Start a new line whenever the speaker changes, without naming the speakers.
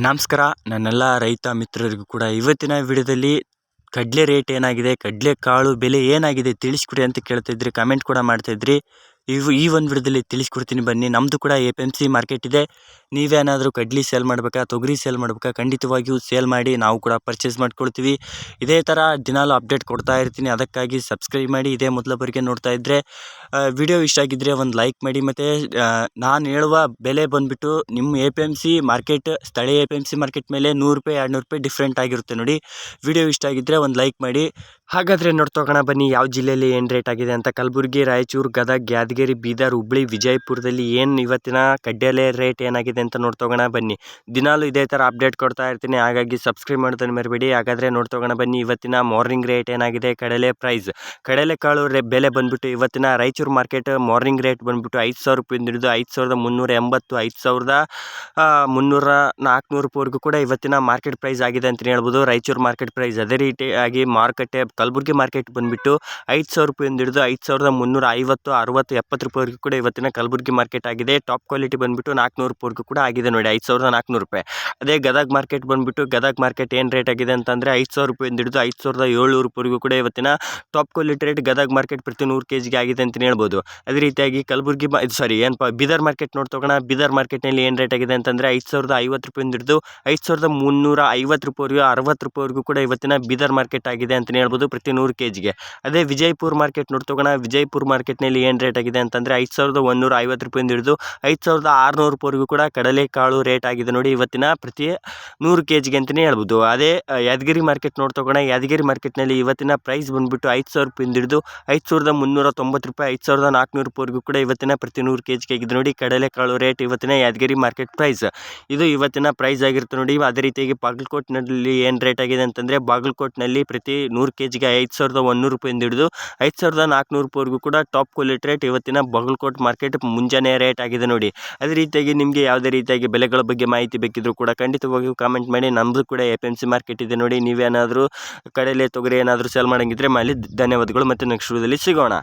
ನಮಸ್ಕಾರ. ನನ್ನೆಲ್ಲ ರೈತ ಮಿತ್ರರಿಗೂ ಕೂಡ ಇವತ್ತಿನ ವಿಡಿಯೋದಲ್ಲಿ ಕಡಲೆ ರೇಟ್ ಏನಾಗಿದೆ, ಕಡಲೆ ಕಾಳು ಬೆಲೆ ಏನಾಗಿದೆ ತಿಳಿಸ್ಕೊಡಿ ಅಂತ ಕೇಳ್ತಿದ್ರಿ ಕಮೆಂಟ್ ಕೂಡ ಮಾಡ್ತಾಯಿದ್ರಿ ಇವು ಈ ಒಂದು ವಿಡಿಯೋದಲ್ಲಿ ತಿಳಿಸ್ಕೊಡ್ತೀನಿ ಬನ್ನಿ. ನಮ್ಮದು ಕೂಡ A P M C market ಇದೆ. ನೀವೇನಾದರೂ ಕಡ್ಲಿ ಸೇಲ್ ಮಾಡಬೇಕಾ, ತೊಗರಿ ಸೇಲ್ ಮಾಡಬೇಕಾ, ಖಂಡಿತವಾಗಿಯೂ ಸೇಲ್ ಮಾಡಿ ನಾವು ಕೂಡ ಪರ್ಚೇಸ್ ಮಾಡ್ಕೊಳ್ತೀವಿ. ಇದೇ ಥರ ದಿನಾಲು ಅಪ್ಡೇಟ್ ಕೊಡ್ತಾ ಇರ್ತೀನಿ. ಅದಕ್ಕಾಗಿ ಸಬ್ಸ್ಕ್ರೈಬ್ ಮಾಡಿ, ಇದೇ ಮೊದಲ ಬಾರಿಗೆ ನೋಡ್ತಾ ಇದ್ದರೆ ವಿಡಿಯೋ ಇಷ್ಟ ಆಗಿದ್ದರೆ ಒಂದು ಲೈಕ್ ಮಾಡಿ ಮತ್ತು ನಾನು ಹೇಳುವ ಬೆಲೆ ಬಂದುಬಿಟ್ಟು ನಿಮ್ಮ A P M C market ಸ್ಥಳೀಯ A P M C market ಮೇಲೆ ನೂರು ರೂಪಾಯಿ ಎರಡು ನೂರು ರೂಪಾಯಿ ಡಿಫ್ರೆಂಟ್ ಆಗಿರುತ್ತೆ ನೋಡಿ. ವಿಡಿಯೋ ಇಷ್ಟ ಆಗಿದ್ದರೆ ಒಂದು ಲೈಕ್ ಮಾಡಿ. ಹಾಗಾದರೆ ನೋಡ್ತೋಗೋಣ ಬನ್ನಿ, ಯಾವ ಜಿಲ್ಲೆಯಲ್ಲಿ ಏನು ರೇಟ್ ಆಗಿದೆ ಅಂತ. ಕಲಬುರಗಿ, ರಾಯಚೂರು, ಗದಗ, ಯಾದಗಿರಿ, ಬೀದರ್, ಹುಬ್ಳಿ, ವಿಜಯಪುರದಲ್ಲಿ ಏನು ಇವತ್ತಿನ ಕಡ್ಡೆಲೆ ರೇಟ್ ಏನಾಗಿದೆ ಅಂತ ನೋಡ್ತೋಗೋಣ ಬನ್ನಿ. ದಿನಾಲು ಇದೇ ಥರ ಅಪ್ಡೇಟ್ ಕೊಡ್ತಾ ಇರ್ತೀನಿ. ಹಾಗಾಗಿ ಸಬ್ಸ್ಕ್ರೈಬ್ ಮಾಡೋದನ್ನು ಮರಿಬೇಡಿ. ಹಾಗಾದರೆ ನೋಡ್ತೋಗೋಣ ಬನ್ನಿ ಇವತ್ತಿನ ಮಾರ್ನಿಂಗ್ ರೇಟ್ ಏನಾಗಿದೆ? ಕಡಲೆ ಪ್ರೈಸ್ ಕಡಲೆಕಾಳು ರೇ ಬೆಲೆ ಬಂದುಬಿಟ್ಟು ಇವತ್ತಿನ ರಾಯಚೂರು ಮಾರ್ಕೆಟ್ ಮಾರ್ನಿಂಗ್ ರೇಟ್ ಬಂದುಬಿಟ್ಟು ಐದು ಸಾವಿರ ರೂಪಾಯಿಂದ ಹಿಡಿದು ಐದು ಸಾವಿರದ ಮುನ್ನೂರ ಎಂಬತ್ತು, ಐದು ಸಾವಿರದ ಮುನ್ನೂರ ನಾಲ್ಕುನೂರು ರೂಪಾಯಿವರೆಗೂ ಕೂಡ ಇವತ್ತಿನ ಮಾರ್ಕೆಟ್ ಪ್ರೈಸ್ ಆಗಿದೆ ಅಂತಲೇ ಹೇಳ್ಬೋದು. ರಾಯಚೂರು ಮಾರ್ಕೆಟ್ ಪ್ರೈಸ್ ಅದೇ ರೀತಿಯಾಗಿ ಮಾರುಕಟ್ಟೆ, ಕಲಬುರಗಿ ಮಾರ್ಕೆಟ್ ಬಂದುಬಿಟ್ಟು ಐದು ಸಾವಿರ ರೂಪಾಯಿಂದ ಹಿಡಿದು ಐದು ಸಾವಿರದ ಮುನ್ನೂರ ಐವತ್ತು, ಅರುವತ್ತು, ಎಪ್ಪತ್ತು ರೂಪಾಯಿವರೆಗೂ ಕೂಡ ಇವತ್ತಿನ ಕಲಬುರಗಿ ಮಾರ್ಕೆಟ್ ಆಗಿದೆ. ಟಾಪ್ ಕ್ವಾಲಿಟಿ ಬಂದುಬಿಟ್ಟು ನಾಲ್ಕುನೂರು ರೂಪಾಯಿವರೆಗೂ ಕೂಡ ಆಗಿದೆ ನೋಡಿ, ಐದು ಸಾವಿರದ ನಾಲ್ಕುನೂರು ರೂಪಾಯಿ. ಅದೇ ಗದಗ ಮಾರ್ಕೆಟ್ ಬಂದುಬಿಟ್ಟು ಗದಗ ಮಾರ್ಕೆಟ್ ಏನು ರೇಟ್ ಆಗಿದೆ ಅಂತಂದರೆ ಐದು ಸಾವಿರ ರೂಪಾಯಿಂದ ಹಿಡಿದು ಐದು ಸಾವಿರದ ಏಳ್ನೂರು ರೂಪಾಯಿಗೂ ಕೂಡ ಇವತ್ತಿನ top quality rate Gadag market ಪ್ರತಿ ನೂರು ಕೆ ಜಿಗೆ ಆಗಿದೆ ಅಂತಲೇ ಹೇಳ್ಬೋದು. ಅದೇ ರೀತಿಯಾಗಿ ಕಲಬುರಗಿ ಮಾ ಇದು ಸಾರಿ ಏನಪ್ಪ ಬೀದರ್ ಮಾರ್ಕೆಟ್ ನೋಡ್ತೋಗೋಣ ಬೀದರ್ ಮಾರ್ಕೆಟ್ನಲ್ಲಿ ಏನು ರೇಟ್ ಆಗಿದೆ ಅಂತಂದರೆ ಐದು ಸಾವಿರದ ಐವತ್ತು ರೂಪಾಯಿಂದ ಹಿಡಿದು ಐದು ಸಾವಿರದ ಮುನ್ನೂರ ಐವತ್ತು ರೂಪಾಯಿವರೆಗೂ, ಅರವತ್ತು ರೂಪಾಯಿವರೆಗೂ ಕೂಡ ಇವತ್ತಿನ ಬೀದರ್ ಮಾರ್ಕೆಟ್ ಆಗಿದೆ ಅಂತಲೇ ಹೇಳ್ಬೋದು ಪ್ರತಿ ನೂರು ಕೆ ಜಿಗೆ ಅದೇ ವಿಜಯಪುರ ಮಾರ್ಕೆಟ್ ನೋಡ್ತೋಗೋಣ ವಿಜಯಪುರ ಮಾರ್ಕೆಟ್ನಲ್ಲಿ ಏನು ರೇಟ್ ಆಗಿದೆ ಅಂತಂದರೆ ಐದು ಸಾವಿರದ ಒಂದೂರ ಐವತ್ತು ರೂಪಾಯಿಂದ ಹಿಡಿದು ಐದು ಸಾವಿರದ ಆರುನೂರು ರೂಪಾಯಿವರೆಗೂ ಕೂಡ ಕಡಲೆಕಾಳು ರೇಟ್ ಆಗಿದೆ ನೋಡಿ. ಇವತ್ತಿನ ಪ್ರತಿ ನೂರು ಕೆ ಜಿಗೆ ಅಂತಲೇ ಹೇಳ್ಬೋದು. ಅದೇ ಯಾದಗಿರಿ ಮಾರ್ಕೆಟ್ ನೋಡಿ ನೋಡ್ತೋಗೋಣ ಯಾದಗಿರಿ ಮಾರ್ಕೆಟ್ನಲ್ಲಿ ಇವತ್ತಿನ ಪ್ರೈಸ್ ಬಂದುಬಿಟ್ಟು ಐದು ಸಾವಿರ ರೂಪಾಯಿಂದ ಹಿಡಿದು ಐದು ಸಾವಿರದ ಮುನ್ನೂರ ತೊಂಬತ್ತು ರೂಪಾಯಿ, ಐದು ಸಾವಿರದ ನಾಲ್ಕುನೂರು ರೂಪಾಯಿವರೆಗೂ ಕೂಡ ಇವತ್ತಿನ ಪ್ರತಿ ನೂರು ಕೆ ಜಿಗೆ ಆಗಿದೆ ನೋಡಿ. ಕಡಲೆಕಾಳು ರೇಟ್ ಇವತ್ತಿನ ಯಾದಗಿರಿ ಮಾರ್ಕೆಟ್ ಪ್ರೈಸ್ ಇದು ಇವತ್ತಿನ ಪ್ರೈಸ್ ಆಗಿರುತ್ತೆ ನೋಡಿ. ಅದೇ ರೀತಿಯಾಗಿ ಬಾಗಲಕೋಟ್ನಲ್ಲಿ ಏನು ರೇಟ್ ಆಗಿದೆ ಅಂತಂದರೆ, ಬಾಗಲಕೋಟ್ನಲ್ಲಿ ಪ್ರತಿ ನೂರು ಕೆ ಜಿಗೆ ಐದು ಸಾವಿರದ ಒಂದೂರು ರೂಪಾಯಿಂದ ಹಿಡಿದು ಐದು ಸಾವಿರದ ನಾಲ್ಕುನೂರು ರೂಪಾಯಿವರೆಗೂ ಕೂಡ ಟಾಪ್ ಕ್ವಾಲಿಟಿ ರೇಟ್ ಇವತ್ತಿನ ಬಾಗಲಕೋಟ್ ಮಾರ್ಕೆಟ್ ಮುಂಜಾನೆ ರೇಟ್ ಆಗಿದೆ ನೋಡಿ. ಅದೇ ರೀತಿಯಾಗಿ ನಿಮಗೆ ಯಾವುದೇ ರೀತಿಯಾಗಿ ಬೆಲೆಗಳ ಬಗ್ಗೆ ಮಾಹಿತಿ ಬೇಕಿದ್ದರೂ ಕೂಡ ಖಂಡಿತವಾಗಿಯೂ ಕಾಮೆಂಟ್ ಮಾಡಿ. ನಮ್ಮದು ಕೂಡ ಎ ಪಿ ಸಿ ಮಾರ್ಕೆಟ್ ಇದೆ ನೋಡಿ. ನೀವೇನಾದರೂ ಕಡಲೆ ತೊಗರಿ ಏನಾದರೂ ಸೇಲ್ ಮಾಡೋಂಗಿದ್ರೆ ಮಾಲಿ. ಧನ್ಯವಾದಗಳು. ಮತ್ತು ನೆಕ್ಸ್ಟ್ ವಿಡಿಯೋದಲ್ಲಿ ಸಿಗೋಣ.